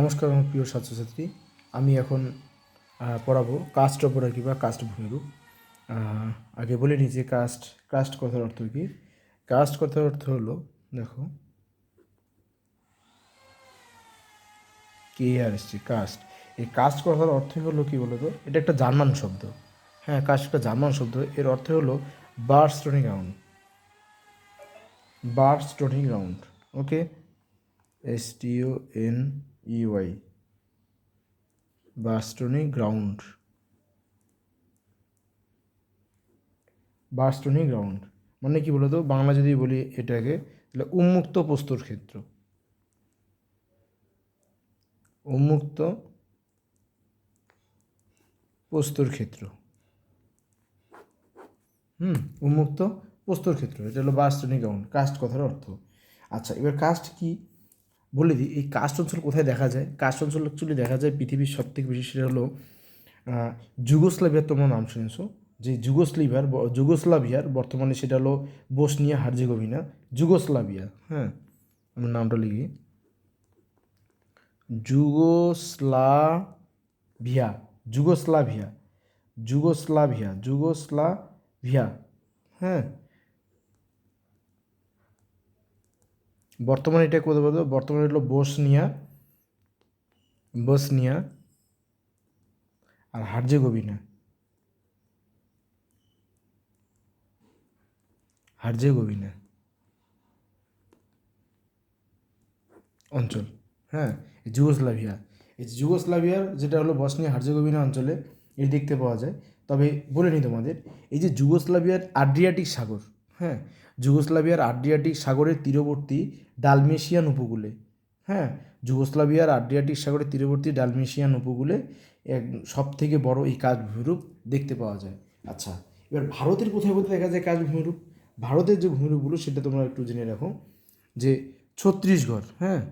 নমস্কার আমার প্রিয় ছাত্রছাত্রী। আমি এখন পড়াবো কাস্ট অপরাধী বা কাস্ট ভূমিরূপ আগে বলে নিই যে কাস্ট কাস্ট কথার অর্থ কী? কাস্ট কথার অর্থ হলো, দেখো, কে আর এসছে? কাস্ট এই কাস্ট কথার অর্থ হলো কি বলতো এটা একটা জার্মান শব্দ। হ্যাঁ কাস্ট একটা জার্মান শব্দ। এর অর্থ হলো bare stony ground bare stony ground okay S T O N E Y bare stony ground. Bare stony ground. মানে কি বলতো? বাংলা যদি বলি এটাকে, তাহলে উন্মুক্ত প্রস্তুর ক্ষেত্র। উন্মুক্ত প্রস্তুর ক্ষেত্র। হুম, উন্মুক্ত প্রস্তুর ক্ষেত্র। এটা হলো বাস্টনি গ্রাউন্ড। কাস্ট কথার অর্থ। আচ্ছা এবার কাস্ট কি? বলে দিই, এই কাস্ট অঞ্চল কোথায় দেখা যায়? কাস্ট অঞ্চল অ্যাকচুয়ালি দেখা যায় পৃথিবীর সব থেকে বেশি, সেটা হলো যুগোস্লাভিয়ার তোমরা নাম শুনেছো? যে যুগোস্লিভিয়ার যুগোস্লাভিয়ার বর্তমানে সেটা হলো বসনিয়া হার্জেগোভিনা, যুগোস্লাভিয়া হ্যাঁ? আমার নামটা লিখি। যুগোস্লাভিয়া যুগোস্লাভিয়া যুগোস্লাভিয়া যুগোস্লাভিয়া হ্যাঁ? বর্তমানে এটা কোথায় বলতো? বর্তমানে হলো বসনিয়া বসনিয়া আর হার্জেগোভিনা। হার্জেগোভিনা। অঞ্চল হ্যাঁ? এই যুগোস্লাভিয়া। এই যুগোস্লাভিয়ার যেটা হলো বসনিয়া হার্জেগোভিনা অঞ্চলে এর দেখতে পাওয়া যায়। তবে বলে নিই তোমাদের, এই যে যুগোস্লাভিয়ার আড্রিয়াটিক সাগর হ্যাঁ? যুগোস্লাভিয়ার আড্রিয়াটিক সাগরের তীরবর্তী ডালমেশিয়ান উপকূলে। হ্যাঁ যুগোস্লাভিয়ার আড্রিয়াটিক সাগরের তীরবর্তী ডালমেশিয়ান উপকূলে এক সব থেকে বড় এই কাজ ভূমিরূপ দেখতে পাওয়া যায়। আচ্ছা এবার ভারতের কোথায় কোথায় দেখা যায় কাজ ভূমিরূপ ভারতের যে ভূমিরূপগুলো সেটা তোমরা একটু জেনে রাখো। যে ছত্তিশগড় হ্যাঁ।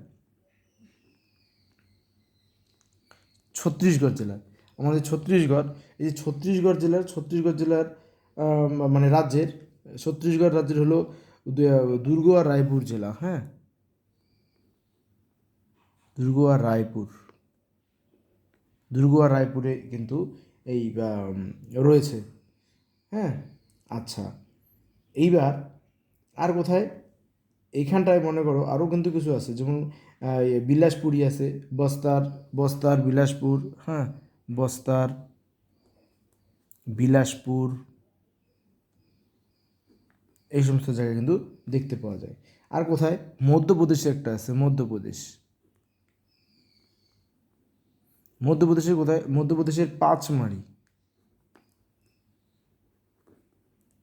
ছত্তিশগড় জেলা। আমাদের ছত্তিশগড়, এই যে ছত্তিশগড় জেলার ছত্তিশগড় জেলার মানে রাজ্যের ছত্তিশগড় রাজ্যের হলো দুর্গ আর রায়পুর জেলা হ্যাঁ? দুর্গ আর রায়পুর। দুর্গ আর রায়পুরে কিন্তু এই রয়েছে হ্যাঁ? আচ্ছা এইবার আর কোথায়? এইখানটায় মনে করো আরও কিন্তু কিছু আছে, যেমন বিলাসপুরই আছে, বস্তার বস্তার, বিলাসপুর হ্যাঁ? বস্তার, বিলাসপুর এই সমস্ত জায়গায় কিন্তু দেখতে পাওয়া যায়। আর কোথায়? মধ্যপ্রদেশে একটা আছে, মধ্যপ্রদেশ। মধ্যপ্রদেশের কোথায়? মধ্যপ্রদেশের পাঁচমারি।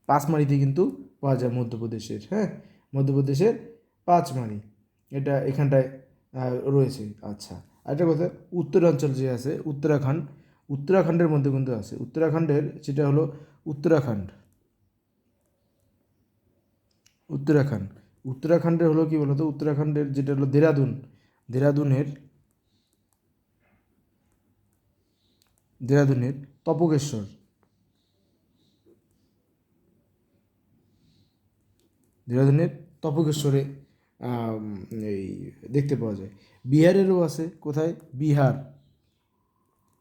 পাঁচমারিতে কিন্তু পাওয়া যায় মধ্যপ্রদেশের হ্যাঁ? মধ্যপ্রদেশের পাঁচমারি। এটা এখানটায় রয়েছে। আচ্ছা। আর একটা কথা, উত্তরাঞ্চল যে আছে, উত্তরাখণ্ড, উত্তরাখণ্ডের মধ্যে কিন্তু আছে। উত্তরাখণ্ডের যেটা হলো উত্তরাখণ্ড। উত্তরাখণ্ড। উত্তরাখণ্ডের হলো কি বলতো? উত্তরাখণ্ডের যেটা হলো দেরাদুন। দেরাদুনের দেরাদুনের তপকেশ্বর। দেরাদুনের তপকেশ্বরে এই দেখতে পাওয়া যায়। বিহারেরও আছে, কোথায়? বিহার।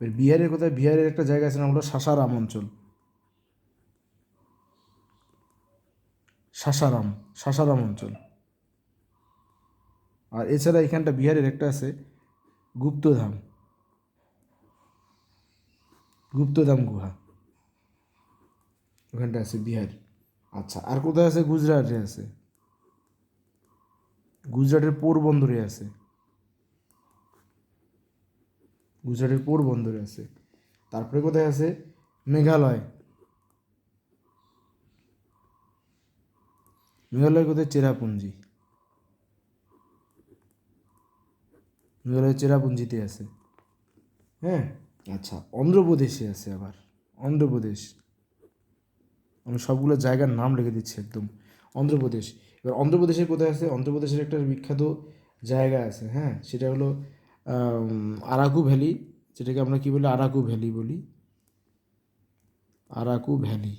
বিহারের কোথায়? বিহারের একটা জায়গা আছে নাম হলো সাসারাম অঞ্চল। সাসারাম সাসারাম অঞ্চল। আর এছাড়া এখানটা বিহারের একটা আছে, গুপ্তধাম। গুপ্তধাম গুহা। ওখানটা আছে বিহার। আচ্ছা আর কোথায় আছে? গুজরাটে আছে। গুজরাটের পোরবন্দরে আছে। গুজরাটের পোরবন্দরে আছে। তারপরে কোথায় আছে? মেঘালয়। মেঘালয় কোথায় চেরাপুঞ্জি। মেঘালয় চেরাপুঞ্জিতে আছে। হ্যাঁ? আচ্ছা। অন্ধ্রপ্রদেশে আছে আবার। অন্ধ্রপ্রদেশ। আমি সবগুলো জায়গার নাম লিখে দিচ্ছি একদম। অন্ধ্রপ্রদেশ। এবার অন্ধ্রপ্রদেশের কোথায় আছে? অন্ধ্রপ্রদেশের একটা বিখ্যাত জায়গা আছে হ্যাঁ? সেটা হলো আরাকু ভ্যালি। যেটাকে আমরা কী বলি? আরাকু ভ্যালি বলি। আরাকু ভ্যালি।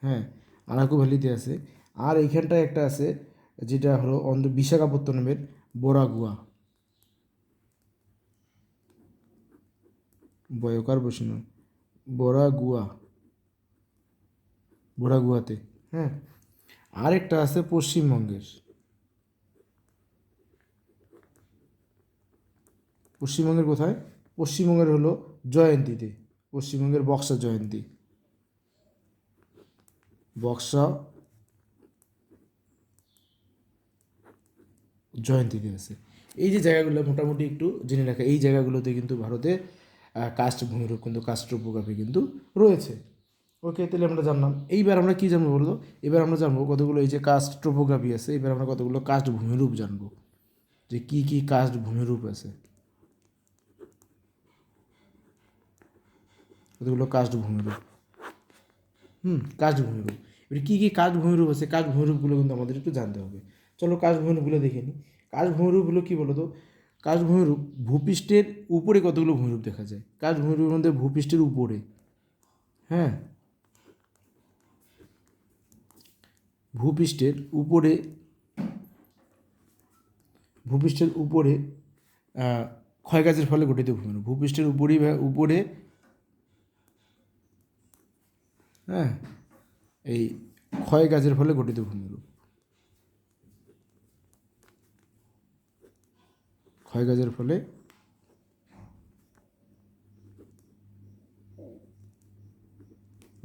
হ্যাঁ? আরাকু ভ্যালিতে আছে। আর এইখানটায় একটা আছে, যেটা হলো অন্ধ্র বিশাখাপত্তনমের বোরাগুয়া। বয়কার বসিন বরাগুয়া। বরাগুয়াতে হ্যাঁ। আরেকটা আছে পশ্চিমবঙ্গের। পশ্চিমবঙ্গের কোথায়? পশ্চিমবঙ্গের হলো জয়ন্তীতে। পশ্চিমবঙ্গের বক্সা জয়ন্তী। বক্সা জয়ন্তীতে আছে। এই যে জায়গাগুলো মোটামুটি একটু জেনে রাখা, এই জায়গাগুলোতে কিন্তু ভারতে কাস্ট ভূমিরূপ কিন্তু কাস্ট টোপোগ্রাফি কিন্তু রয়েছে। ওকে তাহলে আমরা জানলাম। এইবার আমরা কি জানব বলতো? এবার আমরা জানব কতগুলো এই যে কাস্ট টোপোগ্রাফি আছে, এবার আমরা কতগুলো কাস্ট ভূমিরূপ জানব। যে কি কি কাস্ট ভূমিরূপ আছে? কতগুলো কাস্ট ভূমিরূপ হুম কাস্ট ভূমিরূপ এবার কী কী কাজ ভূমিরূপ আছে? কাজ ভূমিরূপগুলো কিন্তু আমাদের একটু জানতে হবে। চলো কাজ ভূমিরূপগুলো দেখে নিই। কাজ ভূমিরূপগুলো কী বলো তো কাজ ভূমিরূপ ভূপৃষ্ঠের উপরে কতগুলো ভূমিরূপ দেখা যায়? কাজ ভূমিরূপের মধ্যে ভূপৃষ্ঠের উপরে। হ্যাঁ? ভূপৃষ্ঠের উপরে ভূপৃষ্ঠের উপরে ক্ষয়কাজের ফলে গঠিত ভূমিরূপ। ভূপৃষ্ঠের উপরই উপরে হ্যাঁ এই ক্ষয় গাছের ফলে গঠিত ভূমিরূপ। ক্ষয় কাজের ফলে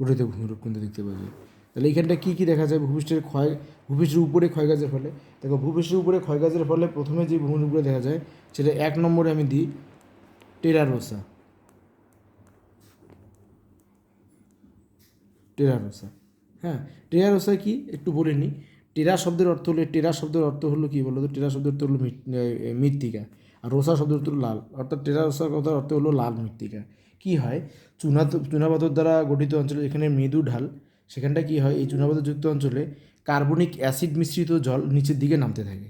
গঠিত ভূমিরূপ কিন্তু দেখতে পাওয়া যায় তাহলে এইখানটা কী কী দেখা যায়? ভূপৃষ্ঠের ক্ষয়, ভূপৃষ্ঠের উপরে ক্ষয় কাজের ফলে। দেখো, ভূপৃষ্ঠের উপরে ক্ষয় কাজের ফলে প্রথমে যে ভূমিরূপগুলো দেখা যায়, সেটা এক নম্বরে আমি দিই টেরারোসা টেরারোসা হ্যাঁ টেরারোসা কি? একটু বলে নিই। টেরা শব্দের অর্থ হলো, টেরা শব্দের অর্থ হলো কি বলো তো টেরা শব্দের অর্থ হলো মৃত্তিকা। আর রোসা শব্দের অর্থ হলো লাল। অর্থাৎ টেরারোসার কথার অর্থ হলো লাল মৃত্তিকা। কি হয়? চুনা চুনাপাথর দ্বারা গঠিত অঞ্চলে যেখানে মৃদু ঢাল সেখানটা কি হয়? এই চুনাপাথরযুক্ত অঞ্চলে কার্বনিক অ্যাসিড মিশ্রিত জল নিচের দিকে নামতে থাকে।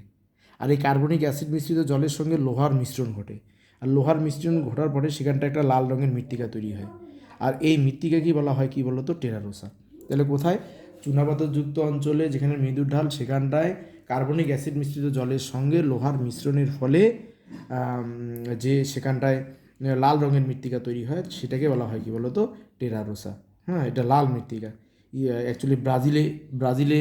আর এই কার্বনিক অ্যাসিড মিশ্রিত জলের সঙ্গে লোহার মিশ্রণ ঘটে। আর লোহার মিশ্রণ ঘটার পরে সেখানটা একটা লাল রঙের মৃত্তিকা তৈরি হয়। আর এই মৃত্তিকা কি বলা হয় কি বলতো? টেরারোসা তাহলে কোথায়? চুনাপাথরযুক্ত অঞ্চলে যেখানে মৃদু ঢাল, সেখানটায় কার্বনিক অ্যাসিড মিশ্রিত জলের সঙ্গে লোহার মিশ্রণের ফলে যে সেখানটায় লাল রঙের মৃত্তিকা তৈরি হয়, সেটাকে বলা হয় কি বলো তো টেরারোসা। হ্যাঁ এটা লাল মৃত্তিকা। অ্যাকচুয়ালি ব্রাজিলে ব্রাজিলে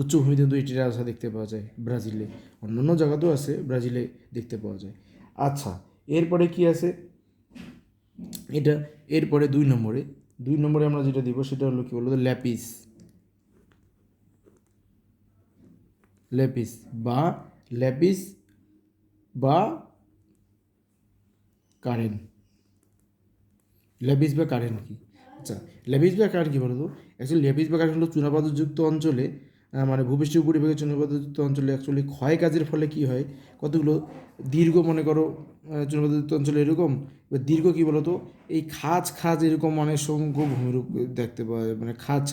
উচ্চভূমিতে কিন্তু এই টেরারোসা দেখতে পাওয়া যায়, ব্রাজিলে। অন্যান্য জায়গাতেও আছে, ব্রাজিলে দেখতে পাওয়া যায়। আচ্ছা এরপরে কি আছে? এটা, এরপরে দুই নম্বরে। দুই নম্বরে আমরা যেটা দিব, সেটা হলো কি বলতো? ল্যাপিস। ল্যাপিস বা ল্যাপিস বা কারেন্ট ল্যাপিস বা কারেন্ট কি? আচ্ছা ল্যাপিস বা কারেন্ট কী বলতো অ্যাকচুয়ালি ল্যাপিস বা কারেন্ট হলো চুনাপাতযুক্ত অঞ্চলে মানে ভূপৃষ্ঠের উপরিভাগে চুনাপাতযুক্ত অঞ্চলে অ্যাকচুয়ালি ক্ষয় কাজের ফলে কী হয়? কতগুলো দীর্ঘ মনে করো চুনাপাতযুক্ত অঞ্চলে এরকম, এবার দীর্ঘ কী বলতো এই খাজ খাজ এরকম অনেক সংখ্য ভূমিরূপ দেখতে পাওয়া যায় মানে খাজ,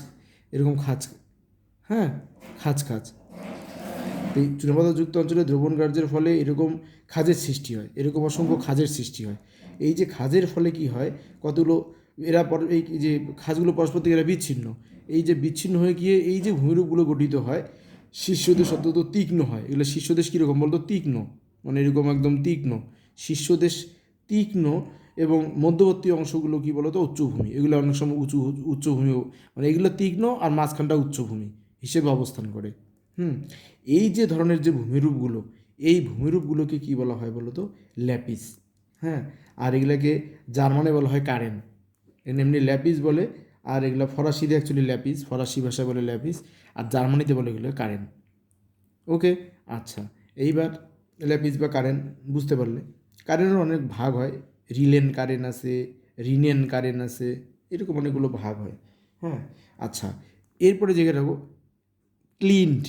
এরকম খাজ হ্যাঁ? খাজ খাজ। এই চুনাপাতাযুক্ত অঞ্চলে দ্রবণ কার্যের ফলে এরকম খাজের সৃষ্টি হয়, এরকম অসংখ্য খাজের সৃষ্টি হয়। এই যে খাজের ফলে কি হয়? কতগুলো, এরা পর- এই যে খাজগুলো পরস্পর থেকে এরা বিচ্ছিন্ন। এই যে বিচ্ছিন্ন হয়ে গিয়ে এই যে ভূমিরূপগুলো গঠিত হয়, শীর্ষদেশ অত্যন্ত তীক্ষ্ণ হয়। এগুলো শীর্ষদেশ কীরকম বলতো? তীক্ষ্ণ। মানে এরকম একদম তীক্ষ্ণ। শীর্ষদেশ তীক্ষ্ণ এবং মধ্যবর্তী অংশগুলো কি বলতো? উচ্চভূমি। এগুলো অনেক সময় উঁচু উচ্চভূমিও মানে এগুলো তীক্ষ্ণ আর মাঝখানটা উচ্চভূমি হিসেবে অবস্থান করে। হুম, এই যে ধরনের যে ভূমিরূপগুলো, এই ভূমিরূপগুলোকে কি বলা হয় বলো তো? ল্যাপিস। হ্যাঁ আর এগুলাকে জার্মানে বলা হয় কারেন্ট এমনি ল্যাপিস বলে, আর এগুলো ফরাসিতে অ্যাকচুয়ালি ল্যাপিস, ফরাসি ভাষায় বলে ল্যাপিস, আর জার্মানিতে বলে এগুলো কারেন্ট ওকে আচ্ছা এইবার ল্যাপিস বা কারেন্ট বুঝতে পারলে। কারেন্টের অনেক ভাগ হয়, রিলেন কারেন্ট আছে, রিনেন কারেন্ট আছে, এরকম অনেকগুলো ভাগ হয়। হ্যাঁ আচ্ছা এরপরে রাখব ক্লিন্ট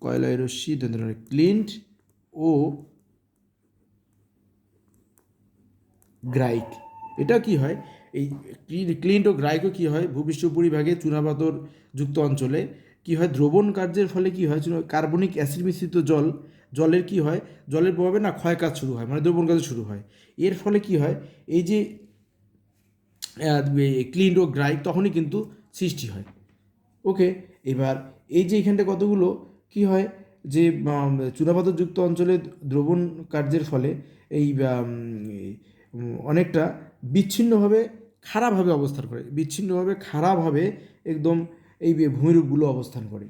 কয়লায় রশ্মি ধরনের ক্লিন্ট ও গ্রাইক। এটা কি হয়? এই ক্লি- ক্লিন্ট ও গ্রাইকও কি হয়? ভূপৃষ্ঠ উপরিভাগে চুনাপাথর যুক্ত অঞ্চলে কি হয়? দ্রবণ কার্যের ফলে কি হয়? কার্বনিক অ্যাসিড মিশ্রিত জল, জলের কি হয়? জলের প্রভাবে না ক্ষয় কাজ শুরু হয় মানে দ্রবণ কাজ শুরু হয়। এর ফলে কি হয়? এই যে ক্লিন্ট ও গ্রাইক তখনই কিন্তু সৃষ্টি হয়। ওকে, এবার এই যে এখানটা কতগুলো? কি হয় যে চুনাপাথরযুক্ত অঞ্চলে দ্রবণ কার্যের ফলে এই অনেকটা বিচ্ছিন্নভাবে খারাপভাবে অবস্থান করে, বিচ্ছিন্নভাবে খারাপভাবে একদম এই ভূমিরূপগুলো অবস্থান করে।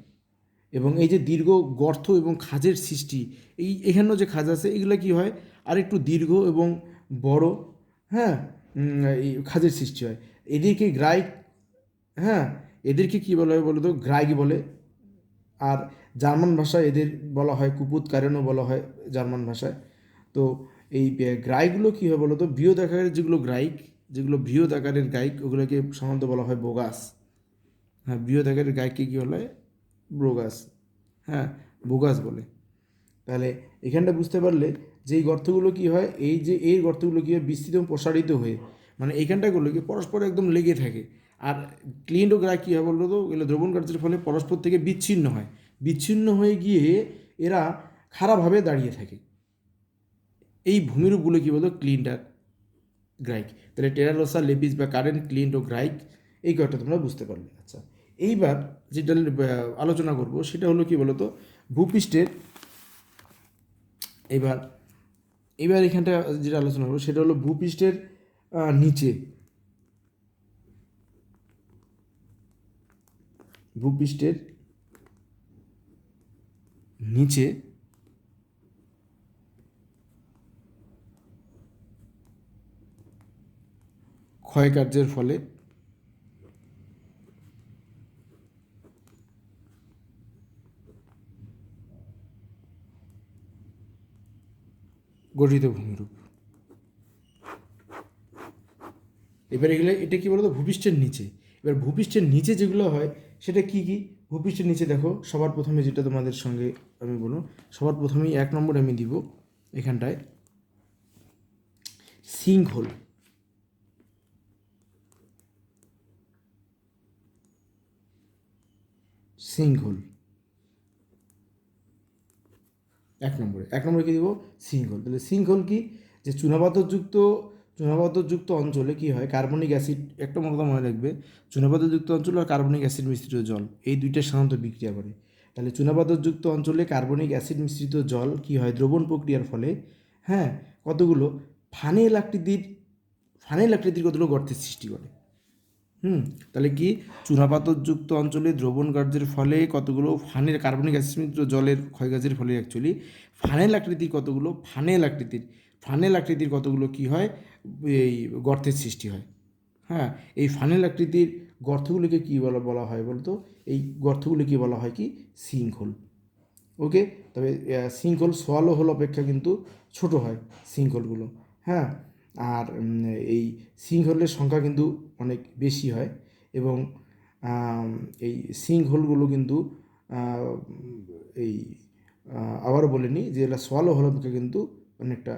এবং এই যে দীর্ঘ গর্ত এবং খাজের সৃষ্টি, এই এখানেও যে খাজ আছে, এগুলো কি হয়? আর একটু দীর্ঘ এবং বড় হ্যাঁ এই খাজের সৃষ্টি হয়। এদেরকে গ্রাইক হ্যাঁ এদেরকে কী বলা হয় বলো তো গ্রাইক বলে। আর জার্মান ভাষায় এদের বলা হয়, কুপুত কারেনও বলা হয় জার্মান ভাষায়। তো এই গ্রাইগুলো কী হয় বলো তো বৃহৎ আকারের যেগুলো গ্রাইক, যেগুলো বৃহৎ আকারের গায়ক ওগুলোকে সাধারণত বলা হয় বোগাস। হ্যাঁ বৃহৎ আকারের গায়ককে কী বলা? ব্রোগাস হ্যাঁ বোগাস বলে। তাহলে এখানটা বুঝতে পারলে যে এই গর্তগুলো কী হয়? এই যে, এই গর্তগুলো কী হয়? বিস্তৃত প্রসারিত হয়ে। মানে এইখানটাগুলো কি পরস্পর একদম লেগে থাকে। আর ক্লিন ও গ্রাই কী হয় বলতো? তো এগুলো দ্রবণ কার্যের ফলে পরস্পর থেকে বিচ্ছিন্ন হয়। বিচ্ছিন্ন হয়ে গিয়ে এরা খারাপভাবে দাঁড়িয়ে থাকে। এই ভূমিরূপগুলো কী বলতো? ক্লিনটার গ্রাইক। তাহলে টেরালোসা লেপিস বা কারেন্ট, ক্লিন্ট ও গ্রাইক, এই কয়েকটা তোমরা বুঝতে পারলে। আচ্ছা এইবার যেটা আলোচনা করব সেটা হলো কি বলতো? ভূপৃষ্ঠের এবার এবার এখানটা যেটা আলোচনা করব সেটা হলো ভূপৃষ্ঠের নিচে। ভূপৃষ্ঠের নিচে ক্ষয়কার্যের ফলে গঠিত ভূমিরূপ। এবার এগুলো, এটা কি বলতো? ভূপৃষ্ঠের নিচে। এবার ভূপৃষ্ঠের নিচে যেগুলো হয়, সেটা কি কি? ভূপৃষ্ঠের নিচে দেখো, সবার প্রথমে যেটা তোমাদের সঙ্গে আমি বলব, সবার প্রথমেই এক নম্বর আমি দিব এখানটায় সিঙ্ক হোল হোল এক নম্বরে এক নম্বরে কী দিব? সিঙ্ক হোল তাহলে সিঙ্ক হোল কি? যে চুনাপাথরযুক্ত চুনাপাথরযুক্ত অঞ্চলে কি হয়? কার্বনিক অ্যাসিড, একটা কথা মনে রাখবে চুনাপাথরযুক্ত অঞ্চল আর কার্বনিক অ্যাসিড মিশ্রিত জল, এই দুইটা সাধারণত বিক্রিয়া করে। তাহলে চুনাপাথরযুক্ত অঞ্চলে কার্বনিক অ্যাসিড মিশ্রিত জল কি হয়? দ্রবণ প্রক্রিয়ার ফলে। হ্যাঁ কতগুলো? ফানেল আকৃতির ফানেল আকৃতির কতগুলো গর্তের সৃষ্টি করে? হুম, তাহলে কি? চুনাপাথরযুক্ত অঞ্চলে দ্রবণ কার্যের ফলে কতগুলো ফানের কার্বনিক অ্যাসিড জলের ক্ষয়গাছের ফলে অ্যাকচুয়ালি ফানেল আকৃতির কতগুলো? ফানেল আকৃতির। ফানেল আকৃতির কতগুলো কি হয়? এই গর্তের সৃষ্টি হয়। হ্যাঁ এই ফানেল আকৃতির গর্তগুলোকে কী বলা বলা হয় বলতো? এই গর্তগুলোকে বলা হয় কি? সিঙ্কহোল। ওকে? তবে সিঙ্কহোল সোয়ালো হোল অপেক্ষা কিন্তু ছোট হয় সিঙ্কহোলগুলো। হ্যাঁ আর এই সিঙ্কহোলের সংখ্যা কিন্তু অনেক বেশি হয় এবং এই সিঙ্কহোলগুলো কিন্তু এই আহ, আবারও বলে নিই যে এটা সোয়ালো হোল অপেক্ষা কিন্তু অনেকটা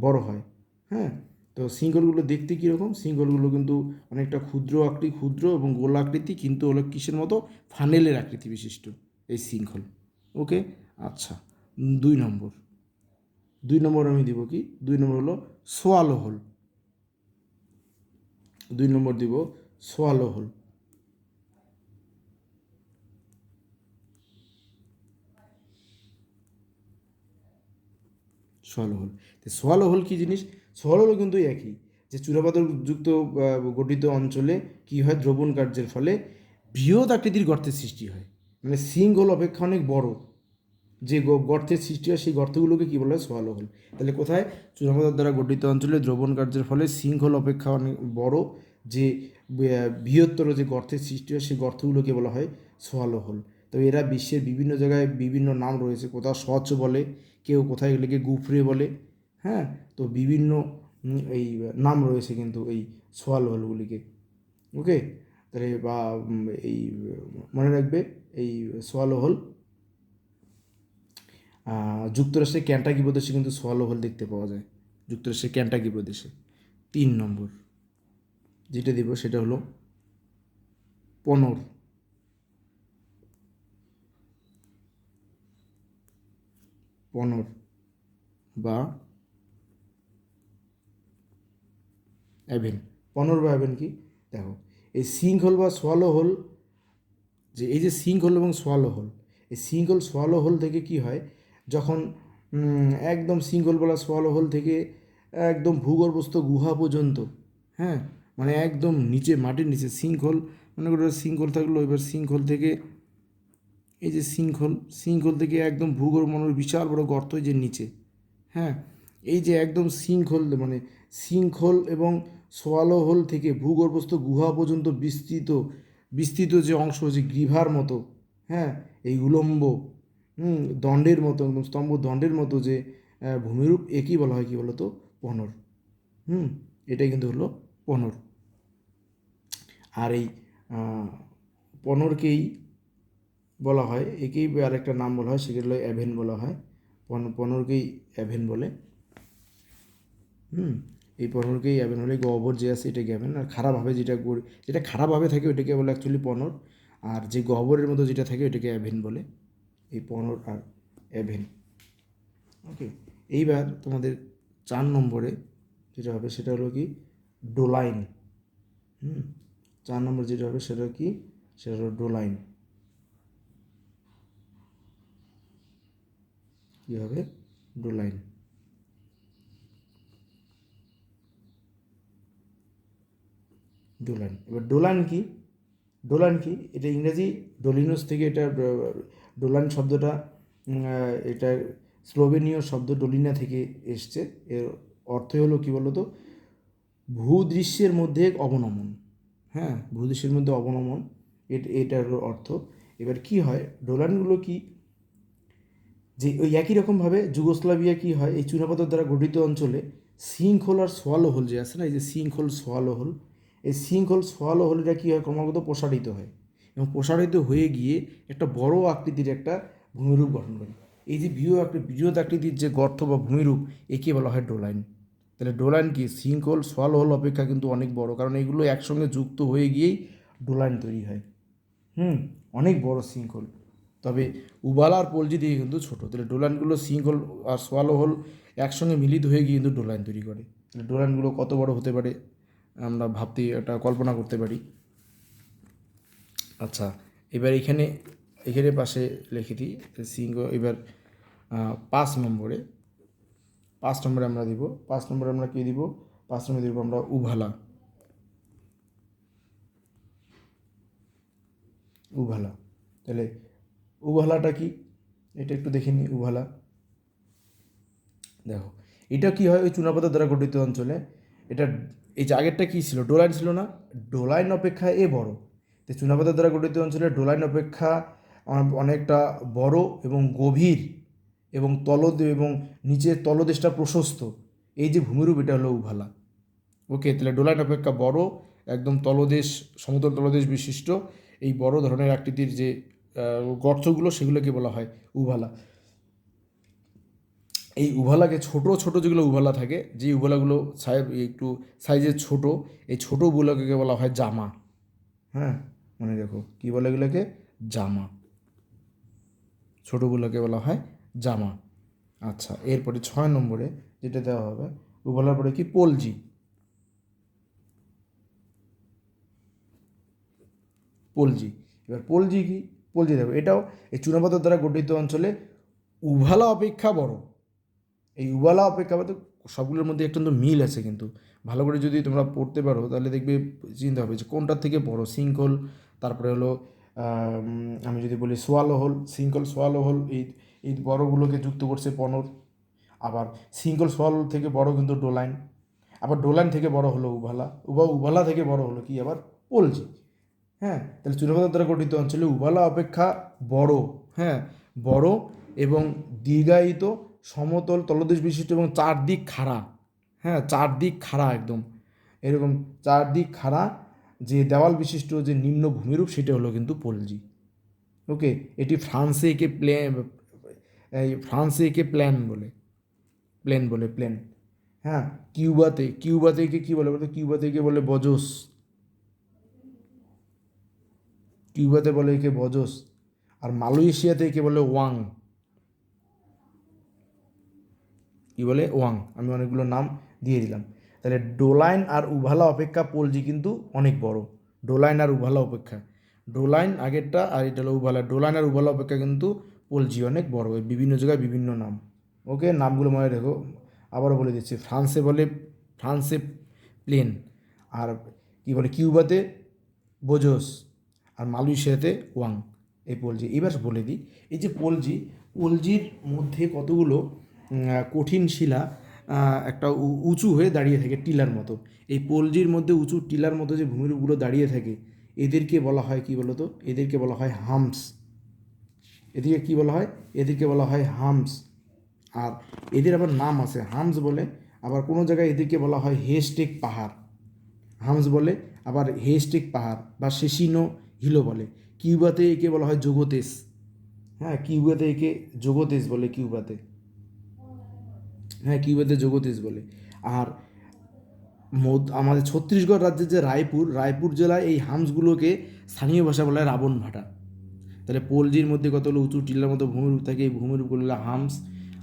বড় হয়। হ্যাঁ? তো সিঙ্গলগুলো দেখতে কীরকম? সিঙ্গলগুলো কিন্তু অনেকটা ক্ষুদ্র আকৃতি, ক্ষুদ্র এবং গোল আকৃতি, কিন্তু হলো কিসের মতো? ফানেলের আকৃতি বিশিষ্ট এই শৃঙ্খল ওকে? আচ্ছা দুই নম্বর। দুই নম্বর আমি দিব কি? দুই নম্বর হলো সোয়ালো হোল। দুই নম্বর দিব সোয়ালো হোল। Swallow hole. তো সোয়ালো হোল কী জিনিস? সোয়ালো হোল কিন্তু একই, যে চূড়াপাথরযুক্ত গঠিত অঞ্চলে কি হয়? দ্রবণ কার্যের ফলে বৃহৎ আকৃতির গর্তের সৃষ্টি হয়। মানে সিঙ্ক হোল অপেক্ষা অনেক বড়। যে গর্তের সৃষ্টি হয়, সেই গর্তগুলোকে কী বলা হয়? Swallow hole. তাহলে কোথায়? চূড়াপাথর দ্বারা গঠিত অঞ্চলে দ্রবণ কার্যের ফলে সিঙ্ক হোল অপেক্ষা অনেক বড়। যে বৃহত্তর যে গর্তের সৃষ্টি হয়, সেই গর্তগুলোকে বলা হয় সোয়ালো হোল। তো এরা বিশ্বের বিভিন্ন জায়গায় বিভিন্ন নাম রয়েছে। কোথাও স্বচ্ছ বলে কেউ কোথায় এগুলোকে গুফরে বলে হ্যাঁ? তো বিভিন্ন এই, নাম রয়েছে কিন্তু এই সোয়াল হোলগুলিকে। ওকে? তাহলে বা এই, মনে রাখবে, এই সোয়ালো হোল যুক্তরাষ্ট্রের ক্যান্টাকি প্রদেশে কিন্তু সোয়ালো হোল দেখতে পাওয়া যায়। যুক্তরাষ্ট্রের ক্যান্টাকি প্রদেশে। তিন নম্বর, যেটা দিব সেটা হলো, পনর। পনর বা অ্যাভেন। পনর বা অ্যাভেন কি? দেখো, এই সিঙ্ক হোল বা সোয়ালো হোল, যে এই যে সিঙ্ক হোল এবং সোয়ালো হোল, এই সিঙ্ক হোল সোয়ালো হোল থেকে কি হয়? যখন একদম সিঙ্ক হোল বলা সোয়ালো হোল থেকে একদম ভূগর্ভস্থ গুহা পর্যন্ত হ্যাঁ মানে একদম নিচে, মাটির নিচে সিঙ্কহোল মনে করো সিঙ্কহোল থাকল, এবার সিঙ্কহোল থেকে এই যে সিঙ্কহোল সিঙ্কহোল থেকে একদম ভূগর্ভ করো বিশাল বড় গর্ত যে নিচে হ্যাঁ? এই যে একদম সিঙ্কহোল মানে সিঙ্কহোল এবং সোয়ালো হোল থেকে ভূগর্ভস্থ গুহা পর্যন্ত বিস্তৃত বিস্তৃত যে অংশ, যে গ্রীভার মতো হ্যাঁ? এই উলম্ব, হুম, দণ্ডের মতো, একদম স্তম্ভ দণ্ডের মতো যে ভূমিরূপ একই বলা হয়, কি বলতো? পনর, হুম? এটাই কিন্তু হলো পনর। আর এই পনরকেই বলা হয়, একেই আরেকটা নাম বলা হয় সেগুলো অ্যাভেন বলা হয়। পন, পনরকেই অ্যাভেন বলে। হুম, এই পনরকেই অ্যাভেন হলে গহ্বর যে আছে এটাকে অ্যাভেন। আর খারাপভাবে যেটা যেটা খারাপভাবে থাকে ওইটাকে বলে অ্যাকচুয়ালি পনর। আর যে গহ্বরের মতো যেটা থাকে ওইটাকে অ্যাভেন বলে। এই পনর আর অ্যাভেন। ওকে, এইবার তোমাদের চার নম্বরে যেটা হবে সেটা হলো কি, ডোলাইন। হুম, চার নম্বর যেটা হবে সেটা কি, সেটা হলো ডোলাইন। কী হবে? ডোলাইন ডোলাইন এবার ডোলান কি? ডোলান কি? এটা ইংরেজি ডোলিনোস থেকে এটা ডোলান শব্দটা এটা স্লোভেনীয় শব্দ ডোলিনা থেকে এসছে। এর অর্থ হলো কি বলতো? ভূদৃশ্যের মধ্যে অবনমন। হ্যাঁ? ভূদৃশ্যের মধ্যে অবনমন। এট- এটার অর্থ। এবার কি হয়? ডোলানগুলো কি? যে ওই একই রকমভাবে যুগোস্লাভিয়া কি হয়? এই চুনাপাথর দ্বারা গঠিত অঞ্চলে সিঙ্কহোল আর সোয়ালো হোল যে আছে না, এই যে সিঙ্কহোল সোয়ালো হোল এই সিঙ্কহোল সোয়ালো হোলটা কী হয়? ক্রমাগত প্রসারিত হয় এবং প্রসারিত হয়ে গিয়ে একটা বড় আকৃতির একটা ভূমিরূপ গঠন করে। এই যে বৃহৎ আকৃতি বৃহৎ আকৃতির যে গর্ত বা ভূমিরূপ, একে বলা হয় ডোলাইন। তাহলে ডোলাইন কি? সিঙ্কহোল সোয়ালো হোল অপেক্ষা কিন্তু অনেক বড়, কারণ এগুলো একসঙ্গে যুক্ত হয়ে গিয়েই ডোলাইন তৈরি হয়। হুম, অনেক বড় সিঙ্কহোল তবে উবালা আর পলজি দিয়ে কিন্তু ছোটো। তাহলে ডোলানগুলো সিঙ্কহোল আর সোয়ালো হোল একসঙ্গে মিলিত হয়ে গিয়ে কিন্তু ডোলাইন তৈরি করে। তাহলে ডোলানগুলো কত বড় হতে পারে? আমরা ভাবতে এটা কল্পনা করতে পারি। আচ্ছা এবার এখানে এখানে পাশে লিখে দিই সিঙ্গ এবার পাঁচ নম্বরে। পাঁচ নম্বরে আমরা দিব, পাঁচ নম্বরে আমরা কী দিব? পাঁচ নম্বরে দিব আমরা উভালা। উভালা। তাহলে উভালাটা কি? এটা একটু দেখে নিই উভালা। দেখো, এটা কি হয় ওই চুনাপাতার দ্বারা গঠিত অঞ্চলে? এটা, এই যে আগেরটা কী ছিল? ডোলাইন ছিল না? ডোলাইন অপেক্ষা এ বড়। তো চুনাপাতা দ্বারা গঠিত অঞ্চলে ডোলাইন অপেক্ষা অন- অনেকটা বড় এবং গভীর এবং তলদ, এবং নিচের তলদেশটা প্রশস্ত। এই যে ভূমিরূপ, এটা হলো উভালা। ওকে, তাহলে ডোলাইন অপেক্ষা বড়, একদম তলদেশ, সমতল তলদেশ বিশিষ্ট। এই বড় ধরনের আকৃতির যে গর্তগুলো সেগুলোকে বলা হয় উভালা। এই উভালাকে ছোট ছোট যেগুলো উভালা থাকে যে উভালাগুলো একটু সাইজের ছোট, এই ছোট উভালাকে বলা হয় জামা। হ্যাঁ? মনে রেখো কী বলে এগুলোকে? জামা। ছোটোগুলোকে বলা হয় জামা। আচ্ছা এরপরে ছয় নম্বরে যেটা দেওয়া হবে, উভালার পরে কি? পলজি। পলজি। এবার পলজি কি? পলজি দেখো, এটাও এই চুনাপাতার দ্বারা গঠিত অঞ্চলে উভালা অপেক্ষা বড়। এই উভালা অপেক্ষা সবগুলোর মধ্যে একটা মিল আছে কিন্তু। ভালো করে যদি তোমরা পড়তে পারো, তাহলে দেখবে চিন্তা হবে যে কোনটার থেকে বড়? সিঙ্কল তারপরে হলো, আমি যদি বলি swallow hole sinkhole swallow hole এই এই বড়গুলোকে যুক্ত করছে পনর। আবার সিঙ্গল সোয়ালো থেকে বড় কিন্তু ডোলাইন। আবার ডোলাইন থেকে বড় হলো উভালা উবা উভালা থেকে বড় হলো কি? আবার পোলজি হ্যাঁ তাহলে চুনাপাতার দ্বারা গঠিত অঞ্চলে উভালা অপেক্ষা বড় হ্যাঁ বড় এবং দীর্ঘায়িত সমতল তলদেশ বিশিষ্ট এবং চারদিক খাড়া হ্যাঁ চারদিক খাড়া একদম। এরকম চারদিক খাড়া, যে দেওয়াল বিশিষ্ট, যে নিম্ন ভূমিরূপ, সেটা হলো কিন্তু পলজি। ওকে এটি ফ্রান্সে একে প্লে এই ফ্রান্সে একে প্ল্যান বলে, প্লেন বলে, প্লেন। হ্যাঁ কিউবাতে কিউবাতে একে কী বলে বলতো? কিউবাতে একে বলে বজস। কিউবাতে বলে একে বজস, আর মালয়েশিয়াতে একে বলে ওয়াং। কি বলে? ওয়াং। আমি অনেকগুলো নাম দিয়ে দিলাম। তাহলে ডোলাইন আর উভালা অপেক্ষা পোলজি কিন্তু অনেক বড়। ডোলাইন আর উভালা অপেক্ষা। ডোলাইন আগেরটা আর এটা হলো উভালা। ডোলাইন আর উভালা অপেক্ষা কিন্তু পোলজি অনেক বড় বিভিন্ন জায়গায় বিভিন্ন নাম। ওকে? নামগুলো মনে রেখো। আবারও বলে দিচ্ছি। ফ্রান্সে বলে, ফ্রান্সে প্লেন। আর কি বলে? কিউবাতে বোজোস। আর মালয়েশিয়াতে ওয়াং, এই পোলজি। এবার বলে দিই, এই যে পোলজি, পোলজির মধ্যে কতগুলো কঠিন শিলা একটা উঁচু হয়ে দাঁড়িয়ে থাকে টিলার মতো। এই পোলজির মধ্যে উঁচু টিলার মতো যে ভূমিরূপগুলো দাঁড়িয়ে থাকে, এদেরকে বলা হয় কি বলতো? এদেরকে বলা হয় হামস। এদিকে কি বলা হয়? এদেরকে বলা হয় হামস। আর এদের আবার নাম আছে, হামস বলে। আবার কোনো জায়গায় এদেরকে বলা হয় হেস্টেক পাহাড়। হামস বলে, আবার হেস্টেক পাহাড় বা শেষিনো হিলো বলে। কিউবাতে একে বলা হয় যোগতেশ হ্যাঁ কিউবাতে একে যোগতেশ বলে কিউবাতে। হ্যাঁ কিউবাতে যোগতেশ বলে। আর আমাদের ছত্তিশগড় রাজ্যের যে রায়পুর রায়পুর জেলায় এই হামসগুলোকে স্থানীয় ভাষা বলা হয় রাবণ ভাটা। তাহলে পোলজির মধ্যে কতগুলো উঁচু টিলার মতো ভূমিরূপ থাকে, এই ভূমিরূপগুলো হলো হামস।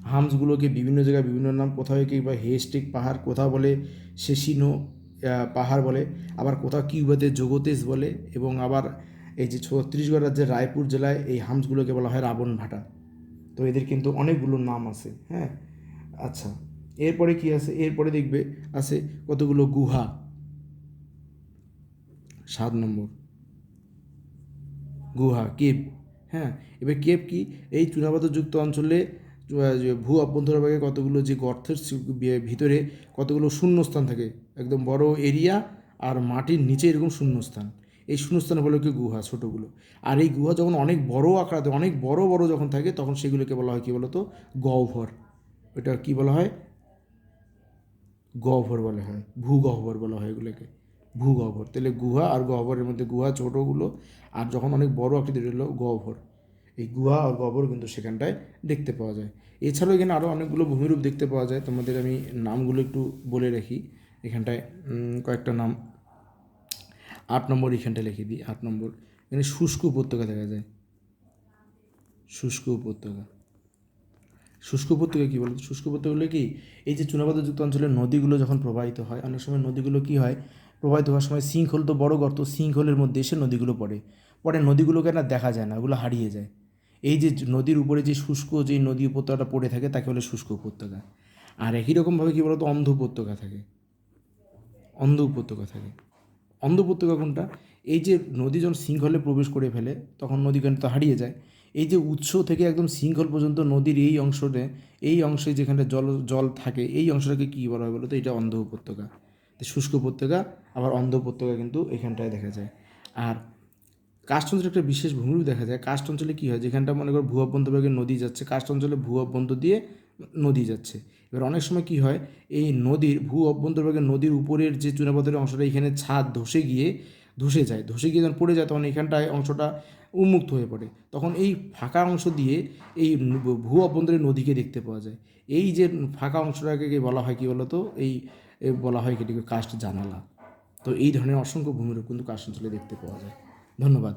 হামসগুলোকে বিভিন্ন জায়গায় বিভিন্ন নাম, কোথাও একে বা হেস্টিক পাহাড়, কোথাও বলে শেষিনো পাহাড় বলে, আবার কোথাও কিউবাতে জগতেশ বলে এবং আবার এই যে ছত্তিশগড় রাজ্যের রায়পুর জেলায় এই হামসগুলোকে বলা হয় রাবণ ভাটা। তো এদের কিন্তু অনেকগুলো নাম আছে হ্যাঁ? আচ্ছা এরপরে কি আছে? এরপরে দেখবে আছে কতগুলো গুহা। সাত নম্বর। গুহা কেব হ্যাঁ? এবার কেব কি? এই চুনাপাথরযুক্ত অঞ্চলে ভূ অভ্যন্তরভাগে কতগুলো যে গর্তের ভিতরে কতগুলো শূন্যস্থান থাকে, একদম বড় এরিয়া আর মাটির নিচে এরকম শূন্যস্থান। এই শূন্যস্থান বলে কি গুহা, ছোটোগুলো। আর এই গুহা যখন অনেক বড় আকারে, অনেক বড় বড় যখন থাকে, তখন সেগুলোকে বলা হয় কী বলতো? গহ্বর। এটা কি বলা হয়? গহ্বর বলা, হয়। ভূগহ্বর বলা হয় এগুলোকে। ভূগহ্বর। তাহলে গুহা আর গহ্বরের মধ্যে গুহা, ছোটোগুলো, আর যখন অনেক বড় আকৃতির হলো গহ্বর। এই গুহা আর গহ্বর কিন্তু সেখানটায় দেখতে পাওয়া যায়। এছাড়াও এখানে আরও অনেকগুলো ভূমিরূপ দেখতে পাওয়া যায়। তোমাদের আমি নামগুলো একটু বলে রাখি। এখানটায় কয়েকটা নাম। আট নম্বর এখানটায় লিখে দিই, আট নম্বর। এখানে শুষ্ক উপত্যকা দেখা যায়। শুষ্ক উপত্যকা। শুষ্ক উপত্যকা কী বলতো? শুষ্ক উপত্যকাগুলো কি? এই যে চুনাপাথরযুক্ত অঞ্চলের নদীগুলো যখন প্রবাহিত হয়, অনেক সময় নদীগুলো কি হয়? প্রবাহিত হওয়ার সময় সিঙ্কহোল তো বড় গর্ত, সিঙ্কহোলের মধ্যে এসে নদীগুলো পড়ে। পরে নদীগুলোকে না দেখা যায় না, ওগুলো হারিয়ে যায়। এই যে নদীর উপরে যে শুষ্ক যে নদী উপত্যকাটা পড়ে থাকে, তাকে বলে শুষ্ক উপত্যকা। আর একই রকমভাবে কী বলতো? অন্ধ উপত্যকা থাকে। অন্ধ উপত্যকা থাকে। অন্ধ উপত্যকা কোনটা? এই যে নদী যখন সিঙ্কহলে প্রবেশ করে ফেলে, তখন নদী তো হারিয়ে যায়? এই যে উৎস থেকে একদম সিঙ্কহল পর্যন্ত নদীর এই অংশটা এই অংশে যেখানে জল জল থাকে, এই অংশটাকে কী বলা হয় বলো তো এটা অন্ধ উপত্যকা। শুষ্ক উপত্যকা, আবার অন্ধ উপত্যকা কিন্তু এখানটায় দেখা যায়। আর কাস্ট অঞ্চলে একটা বিশেষ ভূমিরূপ দেখা যায়। কাস্ট অঞ্চলে কী হয়? যেখানটা মনে করো ভূ অভ্যন্তরভাগে নদী যাচ্ছে কাস্ট অঞ্চলে ভূ অভ্যন্তর দিয়ে নদী যাচ্ছে। এবার অনেক সময় কী হয়? এই নদীর, ভূ অভ্যন্তরভাগে নদীর উপরের যে চুনাপথের অংশটা, এখানে ছাদ ধসে গিয়ে ধসে যায়। ধসে গিয়ে যখন পড়ে যায়, তখন এখানটায় অংশটা উন্মুক্ত হয়ে পড়ে। তখন এই ফাঁকা অংশ দিয়ে এই ভূ অভ্যন্তরের নদীকে দেখতে পাওয়া যায়। এই যে ফাঁকা অংশটাকে বলা হয় কী বলতো? এই বলা হয় এটিকে কাস্ট জানালা। তো এই ধরনের অসংখ্য ভূমিরূপ কিন্তু কাস্ট অঞ্চলে দেখতে পাওয়া যায়। ধন্যবাদ।